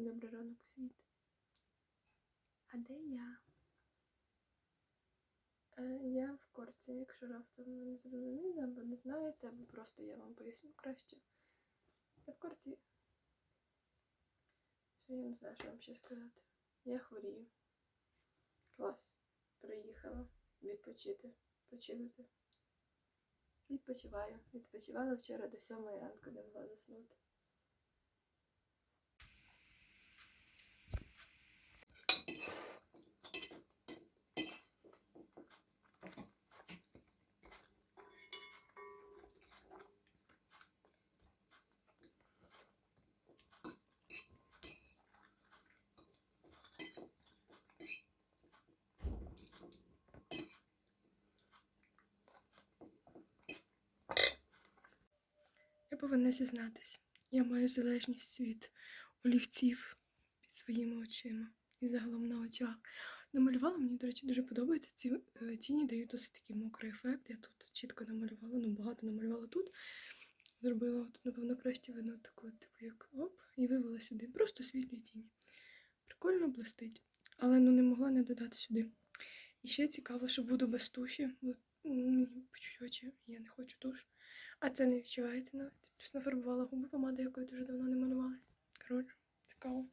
Добрий ранок, світ. А де я? Е, я в корці, якщо раптом не зрозуміли, або не знаєте, або просто я вам поясню краще. Я в корці. Все, я не знаю, що вам ще сказати. Я хворію. Клас. Приїхала відпочити, почилити. Відпочиваю. Відпочивала вчора до сьомої ранку, не могла заснути. Повинна зізнатись. Я маю залежність від олівців під своїми очима і загалом на очах. Намалювала, мені, до речі, дуже подобається. Ці е, тіні дають досить такий мокрий ефект. Я тут чітко намалювала, ну багато намалювала тут. Зробила тут, напевно, краще видно таку, типу, як оп, і вивела сюди. Просто світлі тіні. Прикольно блистить. Але ну не могла не додати сюди. І ще цікаво, що буду без туші, бо мені почуть очі, я не хочу туш. А це не відчувається навіть. Просто нафарбувала губи помадою, якою дуже давно не малювалася. Коротше, цікаво.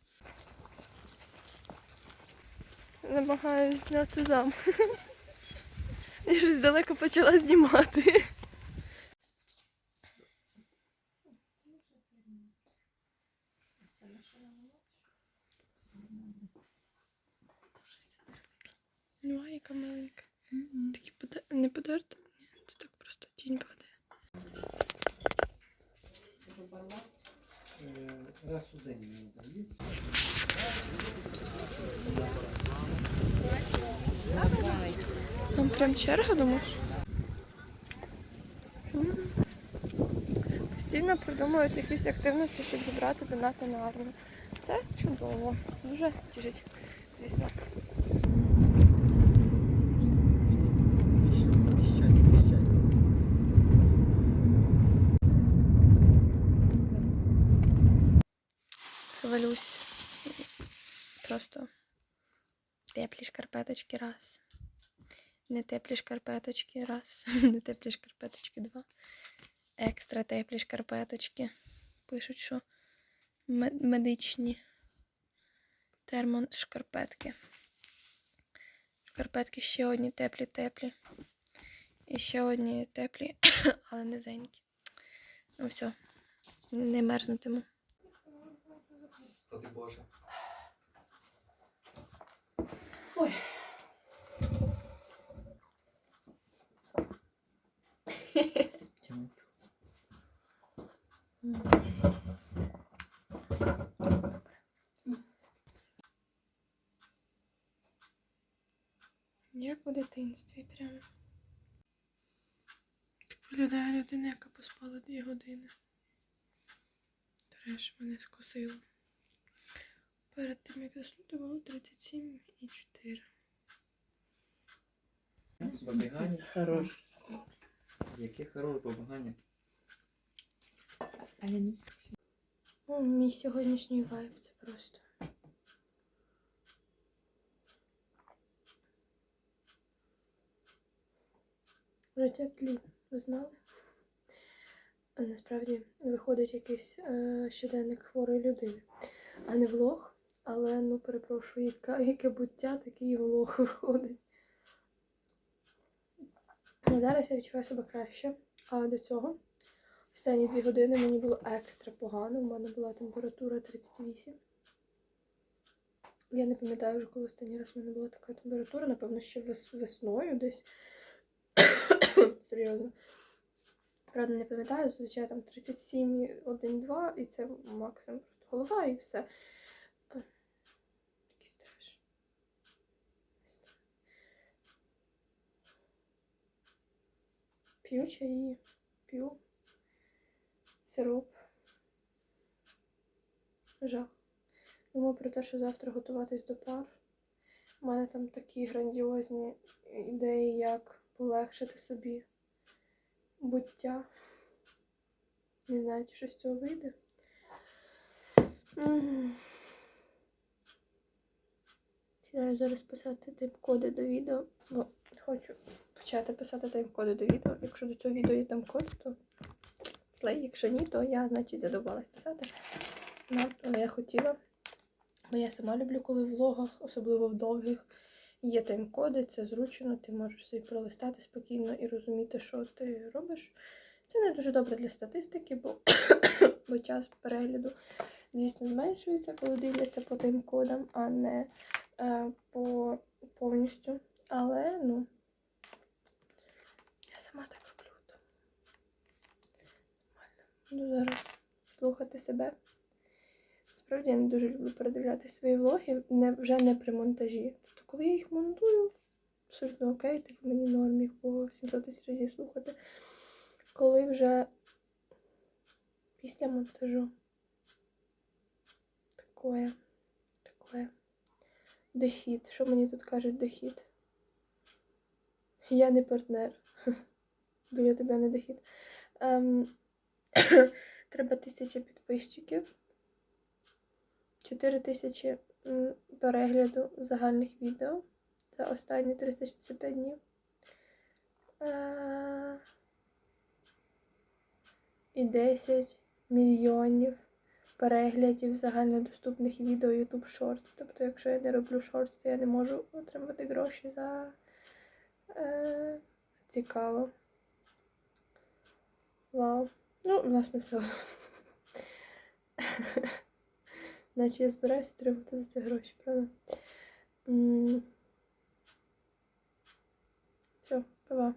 Намагаюсь зняти зам. Я щось далеко почала знімати. Знімай, яка маленька. Такі не подерта? Ні, це так просто тінь падає. Там прям черга, думаєш? Постійно придумують якісь активності, щоб зібрати донати на армію. Це чудово. Дуже тішить, звісно. Хвалюсь. Просто теплі шкарпеточки раз. Не теплі шкарпеточки раз. Не теплі шкарпеточки два. Екстра теплі шкарпеточки. Пишуть, що мед- медичні термошкарпетки. Шкарпетки ще одні теплі-теплі. І ще одні теплі, але низенькі. Ну все, не мерзнутиму. Господи Боже. Ой. Як у дитинстві прямо. Так виглядає людина, яка поспала дві години. Треш мене скосило. Перед тим, як заснути, було 37 і 4. Побігання. Хорош. Яке хороше побігання. Але ну О, мій сьогоднішній вайб це просто. Життя тлі, ви знали? А Насправді виходить якийсь е, щоденник хворої людини, а не влог, але ну перепрошую, яка, яке буття, такий влог виходить. Зараз я відчуваю себе краще, а до цього Останні дві години мені було екстра погано. У мене була температура 38. Я не пам'ятаю вже, коли останній раз в мене була така температура, напевно, ще вес- весною десь. Серйозно. Правда, не пам'ятаю, звичайно, там 37,1,2 і це максимум голова і все. Е, Якийсь треш. Не знаю. П'ю чаї, п'ю сироп. Жах. Думаю про те, що завтра готуватись до пар. У мене там такі грандіозні ідеї, як полегшити собі буття. Не знаю, чи щось з цього вийде. Маю зараз писати тайм-коди до відео, бо хочу почати писати тайм-коди до відео. Якщо до цього відео є тайм-код, то слей. Якщо ні, то я, значить, задовбалась писати. Ну, але я хотіла. Бо я сама люблю, коли в влогах, особливо в довгих, є тайм-коди, це зручно, ти можеш собі пролистати спокійно і розуміти, що ти робиш. Це не дуже добре для статистики, бо, бо час перегляду, звісно, зменшується, коли дивляться по тайм-кодам, а не е, по повністю. Але, ну, я сама так роблю. То. Нормально. Буду зараз слухати себе. Справді я не дуже люблю передивляти свої влоги, не, вже не при монтажі. Тобто, коли я їх монтую, абсолютно окей, типу мені норм їх по 700 тисяч разів слухати. Коли вже після монтажу. Такое. Такое. Дохід. Що мені тут кажуть дохід? Я не партнер. Біля тебе не дохід. Ем, треба тисяча підписчиків. 4 тисячі перегляду загальних відео за останні 365 днів. Е, І 10 мільйонів переглядів загальнодоступних відео YouTube Shorts. Тобто, якщо я не роблю шортс, то я не можу отримати гроші за е, цікаво. Вау. Ну, власне, все. Наче я збираюся отримати за це гроші, правда? Все, па.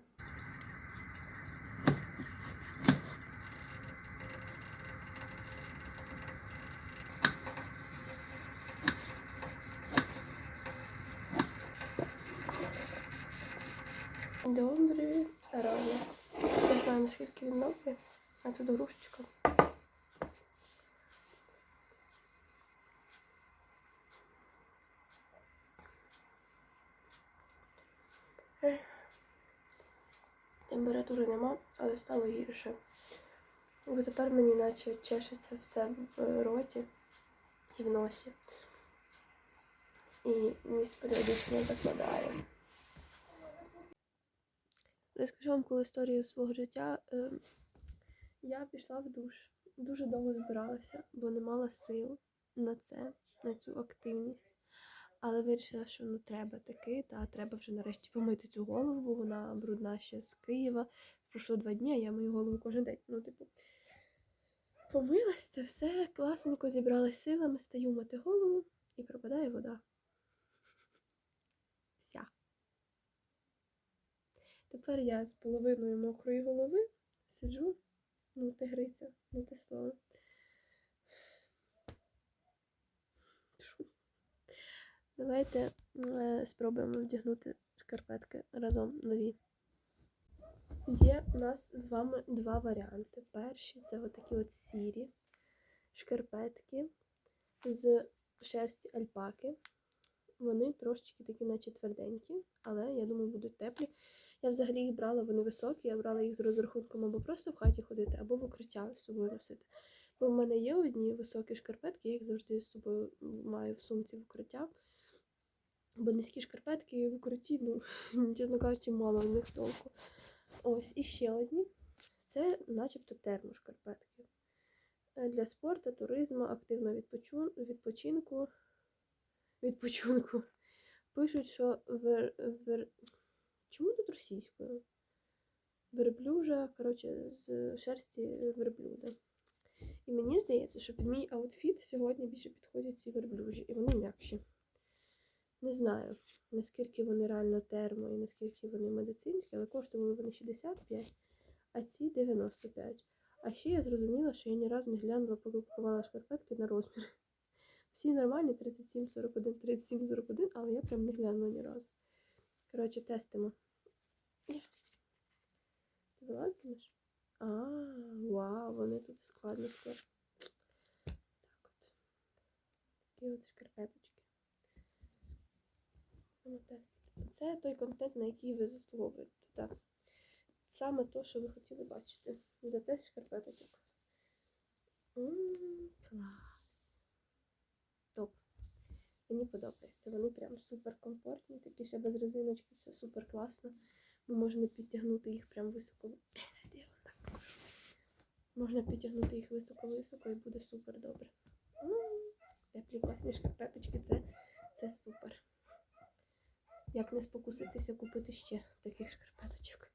Добрий ранок. Не знаю, наскільки він добрий, а тут грушечка. Температури нема, але стало гірше. Бо тепер мені наче чешеться все в роті і в носі. І ніс періодично закладає. Розкажу вам коли історію свого життя. Я пішла в душ. Дуже довго збиралася, бо не мала сил на це, на цю активність. Але вирішила, що ну треба таки, та треба вже нарешті помити цю голову, бо вона брудна ще з Києва. Пройшло два дні, а я мою голову кожен день. Ну, типу, помилась це все, класненько зібралась силами, стаю мити голову і пропадає вода. Вся. Тепер я з половиною мокрої голови сиджу, ну ти гриця, ну те слово. Давайте е, спробуємо вдягнути шкарпетки разом нові. Є у нас з вами два варіанти. Перші це отакі от сірі шкарпетки з шерсті альпаки. Вони трошечки такі, наче тверденькі, але я думаю, будуть теплі. Я взагалі їх брала, вони високі, я брала їх з розрахунком або просто в хаті ходити, або в укриття з собою носити. Бо в мене є одні високі шкарпетки, я їх завжди з собою маю в сумці в укриття. Бо низькі шкарпетки в укритті, ну, чесно кажучи, мало в них толку. Ось, і ще одні. Це начебто термошкарпетки. Е, Для спорту, туризму, активного відпочу... відпочинку. Відпочинку. Пишуть, що вер... Вер... Чому тут російською? Верблюжа, коротше, з шерсті верблюда. І мені здається, що під мій аутфіт сьогодні більше підходять ці верблюжі, і вони м'якші. Не знаю, наскільки вони реально термо і наскільки вони медицинські, але коштували вони 65, а ці 95. А ще я зрозуміла, що я ні разу не глянула, поки купувала шкарпетки на розмір. Всі нормальні 37-41, 37-41, але я прям не глянула ні разу. Коротше, тестимо. Ти вилазитимеш? А, вау, вони тут складно тепер. Так от. Такі от шкарпеточки. Це той контент, на який ви заслуговуєте. Так. Саме то, що ви хотіли бачити. За тест шкарпеточок. Клас. Мені подобається. Вони прям супер комфортні, такі ще без резиночки, це супер класно. Бо можна підтягнути їх прям високо. Можна підтягнути їх високо-високо і буде супер добре. М, Теплі класні шкарпеточки, це, це супер. Як не спокуситися купити ще таких шкарпеточок.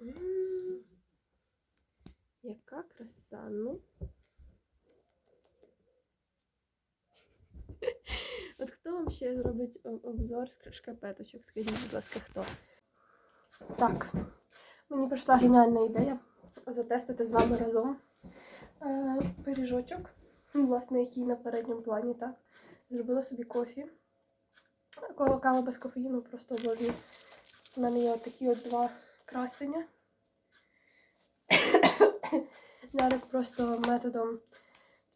М, Яка краса, ну. От хто вам ще зробить обзор з шкарпеточок? Скажіть, будь ласка, хто? Так, мені прийшла геніальна ідея затестити з вами разом е, пиріжочок, ну, власне, який на передньому плані, так. Зробила собі кофі. Ка- Кава без кофеїну просто обожнюю. У мене є такі от два красення. Зараз просто методом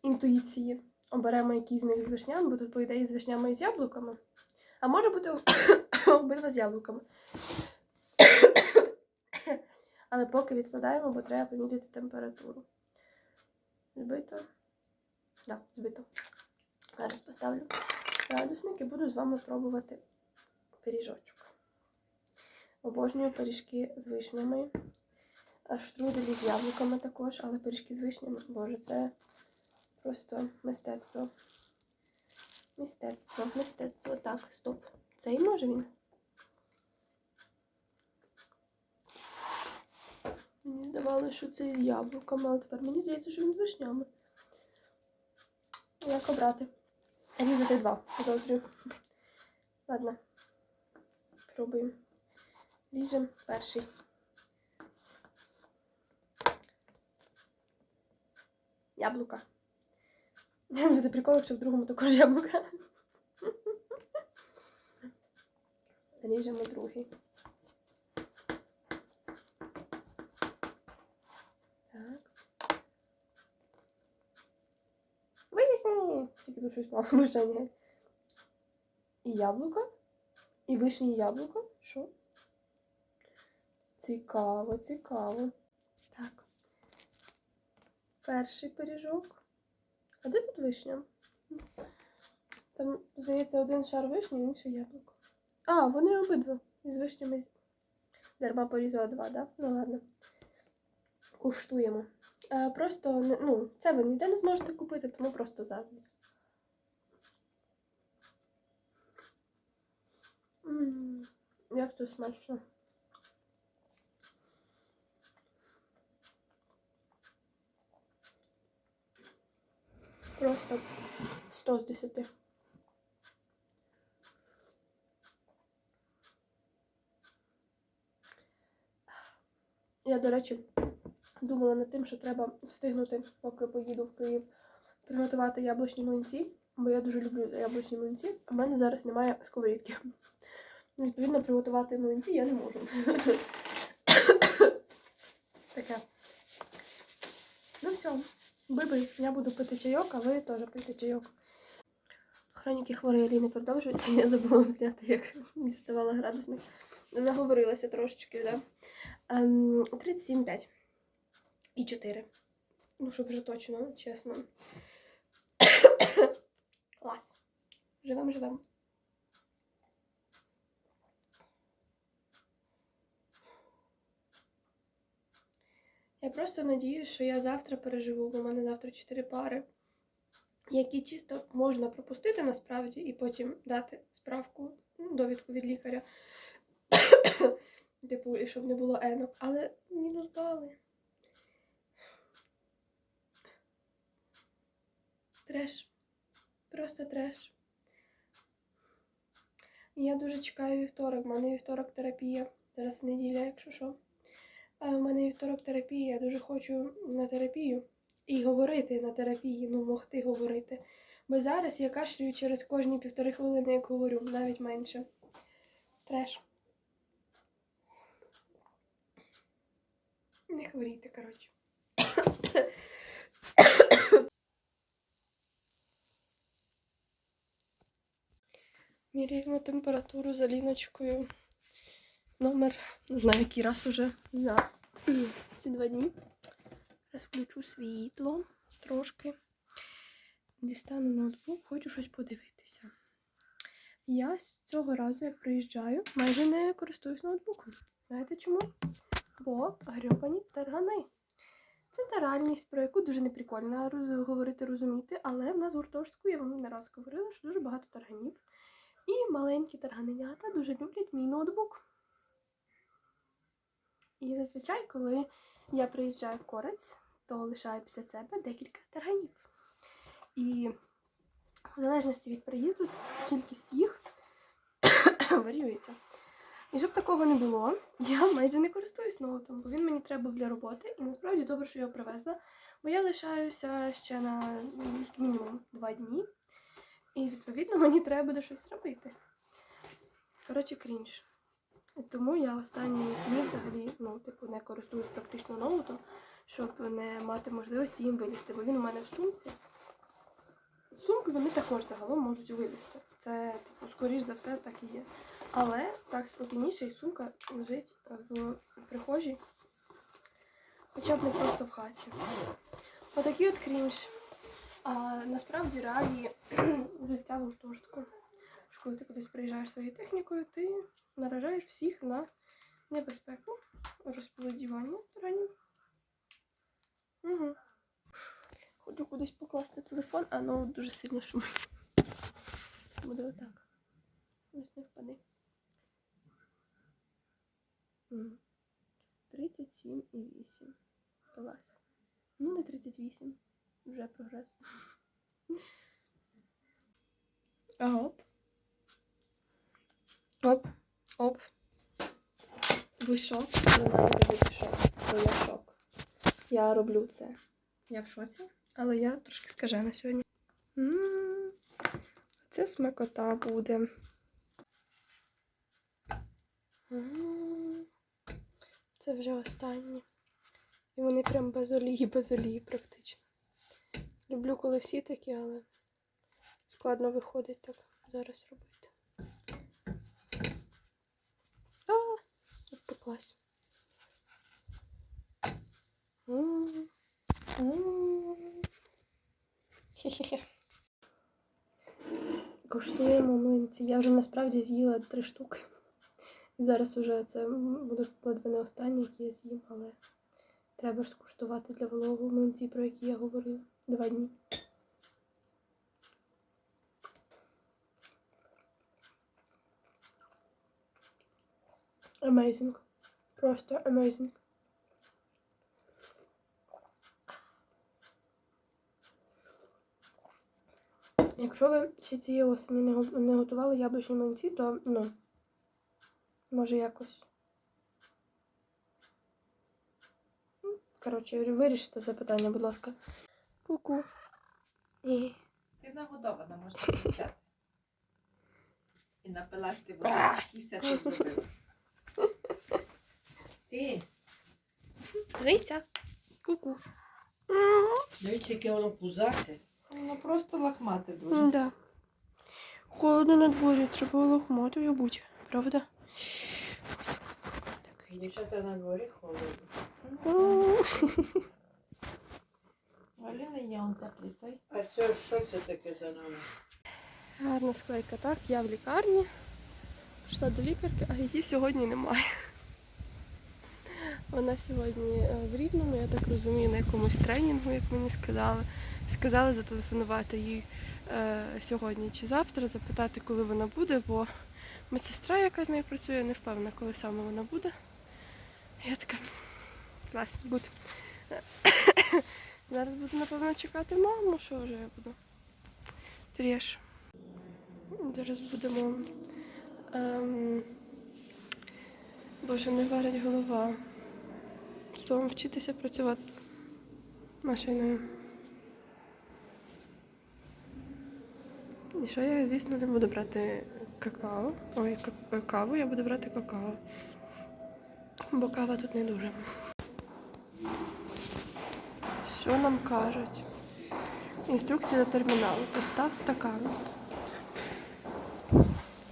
інтуїції оберемо який з них з вишнями, бо тут, по ідеї, з вишнями і з яблуками. А може бути обидва з яблуками. Але поки відкладаємо, бо треба поміряти температуру. Збито? Так, да, збито. Зараз поставлю градусник і буду з вами пробувати пиріжочок. Обожнюю пиріжки з вишнями. Штруделі з яблуками також, але пиріжки з вишнями, боже, це просто мистецтво. Мистецтво, мистецтво. Так, стоп. Цей може він? Мені здавалося, що це з яблуками, але тепер мені здається, що він з вишнями. Як обрати? Різати два, підозрюю. Ладно. Пробуємо. Ріжемо перший. Яблука. Буде прикол, якщо в другому також яблука. Ріжемо другий. Так. Вишні! Тільки тут щось мало вишені. І яблуко. І вишні і яблуко. Що? Цікаво, цікаво. Так. Перший пиріжок. А де тут вишня? Там, здається, один шар вишні, інший яблуко. А, вони обидва із вишнями. Дарма порізала два, да? Ну ладно. Куштуємо. Е, просто, ну, це ви ніде не зможете купити, тому просто зараз. Як це смачно. Просто 100 з 10. Я, до речі, думала над тим, що треба встигнути, поки поїду в Київ, приготувати яблучні млинці, бо я дуже люблю яблучні млинці, а в мене зараз немає сковорідки. Відповідно, приготувати млинці я не можу. Таке. Ну все, биби, я буду пити чайок, а ви теж пийте чайок. Хроніки хворої Аліни продовжуються. Я забула вам зняти, як діставала градусник. Заговорилася трошечки, да? Ем, 37,5 і 4. Ну, щоб вже точно, чесно. Клас. Живем, живем. Я просто надіюсь, що я завтра переживу, бо в мене завтра 4 пари, які чисто можна пропустити насправді і потім дати справку, ну, довідку від лікаря. Типу, і щоб не було енок, але мінус бали. Треш. Просто треш. Я дуже чекаю вівторок. У мене вівторок терапія. Зараз неділя, якщо що. А в мене вівторок терапія. Я дуже хочу на терапію. І говорити на терапії, ну, могти говорити. Бо зараз я кашлюю через кожні півтори хвилини, як говорю, навіть менше. Треш. Не хворійте, коротше. Міряємо температуру за ліночкою. Номер, не знаю, який раз уже за ці два дні. Зараз включу світло трошки. дістану ноутбук, хочу щось подивитися. Я з цього разу, як приїжджаю, майже не користуюсь ноутбуком. Знаєте чому? Бо грьобані таргани. Це таральність, про яку дуже неприкольно говорити, розуміти, але в нас в я вам не раз говорила, що дуже багато тарганів. І маленькі тарганенята дуже люблять мій ноутбук. І зазвичай, коли я приїжджаю в корець, то лишаю після себе декілька тарганів. І в залежності від приїзду кількість їх варіюється. І щоб такого не було, я майже не користуюсь ноутом, бо він мені треба для роботи, і насправді добре, що його привезла, бо я лишаюся ще на як мінімум два дні, і відповідно мені треба буде щось робити. Коротше, крінж. Тому я останні дні взагалі ну, типу, не користуюсь практично ноутом, щоб не мати можливості їм вилізти, бо він у мене в сумці. Сумки вони також загалом можуть вилізти. Це, типу, скоріш за все, так і є. Але так спокійніше, і сумка лежить в прихожій. Хоча б не просто в хаті. Отакий от крінж. А насправді реалії життя в гуртожитку. Коли ти кудись приїжджаєш своєю технікою, ти наражаєш всіх на небезпеку розплодівання ранів. Угу. Хочу кудись покласти телефон, а ноут дуже сильно шумить. Буде отак. Ось не впаде. М. 37,8. Клас. Ну, не 38. Вже прогрес. А оп. Оп. Оп. Ви шок? Ви маєте бути шок. Бо я шок. Я роблю це. Я в шоці, але я трошки скажена сьогодні. М, Це смакота буде. Це вже останні. І вони прям без олії, без олії практично. Люблю, коли всі такі, але складно виходить так зараз робити. А, Хе-хе-хе. Коштуємо млинці. Я вже насправді з'їла три штуки. Зараз вже це будуть ледве не останні, які я з'їм, але треба ж скуштувати для вологу млинці, про які я говорила. Два дні. Amazing. Просто amazing. Якщо ви ще цієї осені не, го- не готували яблучні млинці, то ну, може якось. Ну, Коротше, вирішите це питання, будь ласка. Ку-ку. І... Ти нагодована, можна кричати. І напилась ти водички, і все ти зробила. Рися. Ку-ку. Дивіться, яке воно пузате. воно просто лахмате дуже. Да. Холодно на дворі, треба лохматою бути, правда? Дівчата на дворі холодно. Галина є он. А це що це таке за нами? Гарна склейка, так, я в лікарні. Пішла до лікарки, а її сьогодні немає. Вона сьогодні е, в Рівному, я так розумію, на якомусь тренінгу, як мені сказали. Сказали зателефонувати їй е, сьогодні чи завтра, запитати, коли вона буде, бо медсестра, яка з нею працює, не впевнена, коли саме вона буде. Я така, клас, буду. Зараз буду, напевно, чекати маму, що вже я буду. Треш. Зараз будемо. Ем, Боже, не варить голова. Словом, вчитися працювати машиною. І що я, звісно, не буду брати какао. Ой, каву, я буду брати какао. Бо кава тут не дуже. Що нам кажуть? Інструкція до терміналу. Постав стакан.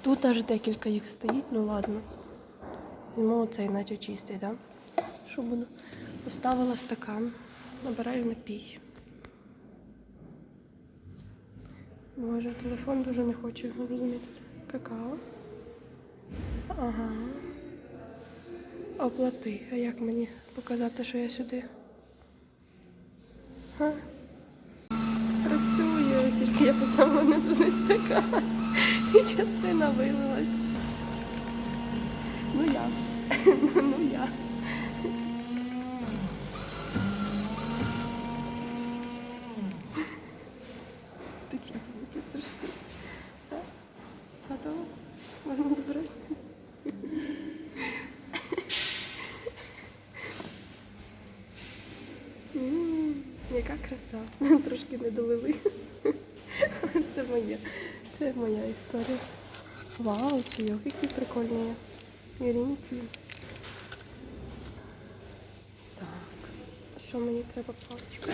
Тут аж декілька їх стоїть, ну ладно. Візьму оцей наче чистий, так? Да? Що буду? Поставила стакан, набираю напій. Боже, телефон дуже не хоче розуміти це. Какао. Ага. Оплати. А як мені показати, що я сюди? Га? Працює, тільки я поставила не туди стакан. І частина вилилась. Ну я. ну я. Такі звуки страшні. Все? Готово? Можна забирати? М, Яка краса. Трошки не долили. Це моє. Це моя історія. Вау, чайок який прикольний. Ірінці. Так. Що мені треба паличка?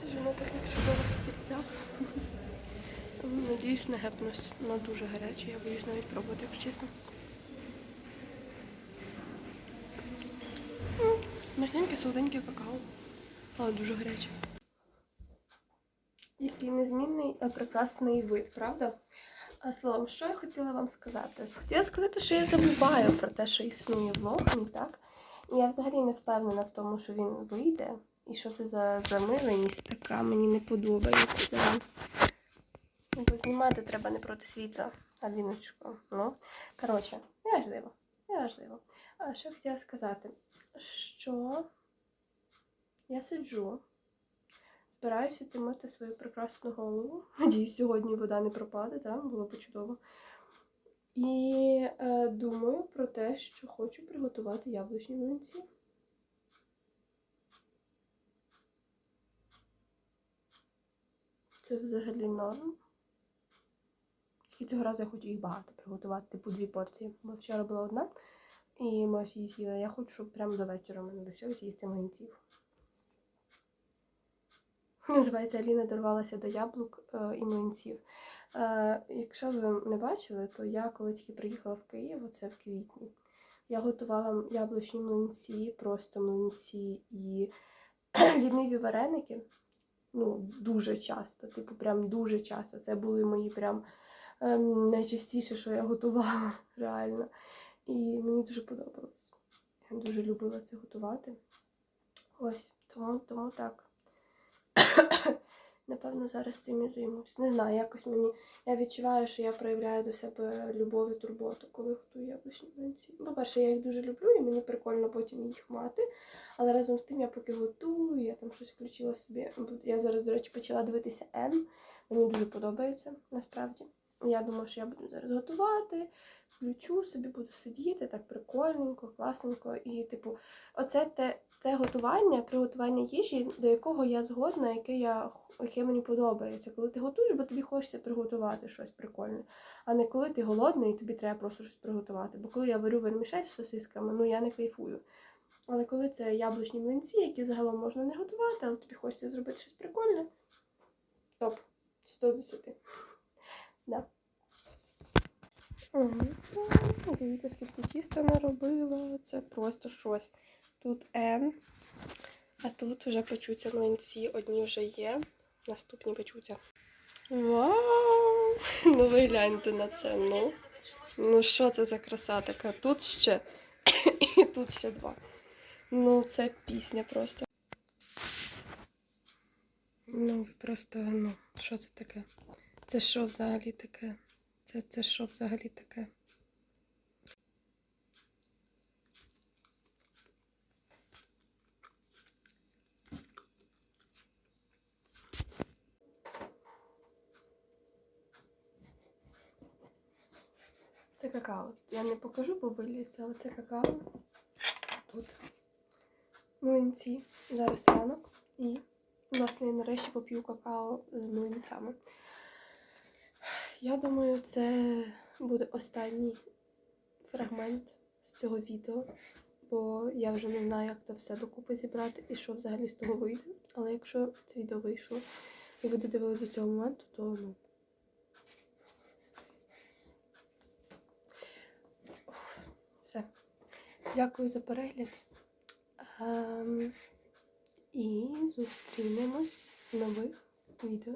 Сиджу на таких чудових стільцях. Надіюсь, не гепнусь. Воно дуже гаряче, я боюсь навіть пробувати, якщо чесно. М, Мягеньке, солоденьке какао, але дуже гаряче. Який незмінний, прекрасний вид, правда? А словом, що я хотіла вам сказати? Хотіла сказати, що я забуваю про те, що існує влог, мій, так? І я взагалі не впевнена в тому, що він вийде. І що це за замиленість така, мені не подобається. Ну, Бо знімати треба не проти світла, Аліночко. Ну, коротше, неважливо, неважливо. А що я хотіла сказати? Що я сиджу, збираюся тимити свою прекрасну голову. Надіюсь, сьогодні вода не пропаде, так? Було б чудово. І е, думаю про те, що хочу приготувати яблучні млинці. Це взагалі норм. І цього разу я хочу їх багато приготувати, типу дві порції. Бо вчора була одна, і ми ось її з'їли. Я хочу, щоб прямо до вечора мене лишилось їсти млинців. Називається Аліна дорвалася до яблук е, і млинців. Е, якщо ви не бачили, то я коли тільки приїхала в Київ, оце в квітні, я готувала яблучні млинці, просто млинці і ліниві вареники. Ну, дуже часто, типу, прям дуже часто. Це були мої прям найчастіше, що я готувала, реально. І мені дуже подобалось. Я дуже любила це готувати. Ось, тому, тому так. Напевно, зараз цим і займусь. Не знаю, якось мені. Я відчуваю, що я проявляю до себе любов і турботу, коли готую яблучні млинці. По-перше, я їх дуже люблю, і мені прикольно потім їх мати. Але разом з тим я поки готую, я там щось включила собі. Я зараз, до речі, почала дивитися Н. Мені дуже подобається, насправді. Я думаю, що я буду зараз готувати, включу собі, буду сидіти так прикольненько, класненько. І, типу, оце те, те готування, приготування їжі, до якого я згодна, яке, я, яке мені подобається. Коли ти готуєш, бо тобі хочеться приготувати щось прикольне, а не коли ти голодний і тобі треба просто щось приготувати. Бо коли я варю вермішель з сосисками, ну я не кайфую. Але коли це яблучні млинці, які загалом можна не готувати, але тобі хочеться зробити щось прикольне, топ. 100 з 10. Да. Угу. Дивіться, скільки тіста наробила. Це просто щось. Тут N, а тут вже печуться млинці. Одні вже є, наступні печуться. Вау! Ну ви гляньте на це. Ну, ну що це за краса така? Тут ще і тут ще два. Ну, це пісня просто. Ну, просто, ну, що це таке? Це що взагалі таке? Це, це що взагалі таке? Це какао. Я не покажу по вигляді, але це какао. Тут млинці. Зараз ранок. І, власне, я нарешті поп'ю какао з млинцями. Я думаю, це буде останній фрагмент з цього відео, бо я вже не знаю, як це все докупи зібрати і що взагалі з того вийде. Але якщо це відео вийшло і ви додивилися до цього моменту, то ну. Все. Дякую за перегляд. Ем, і зустрінемось в нових відео.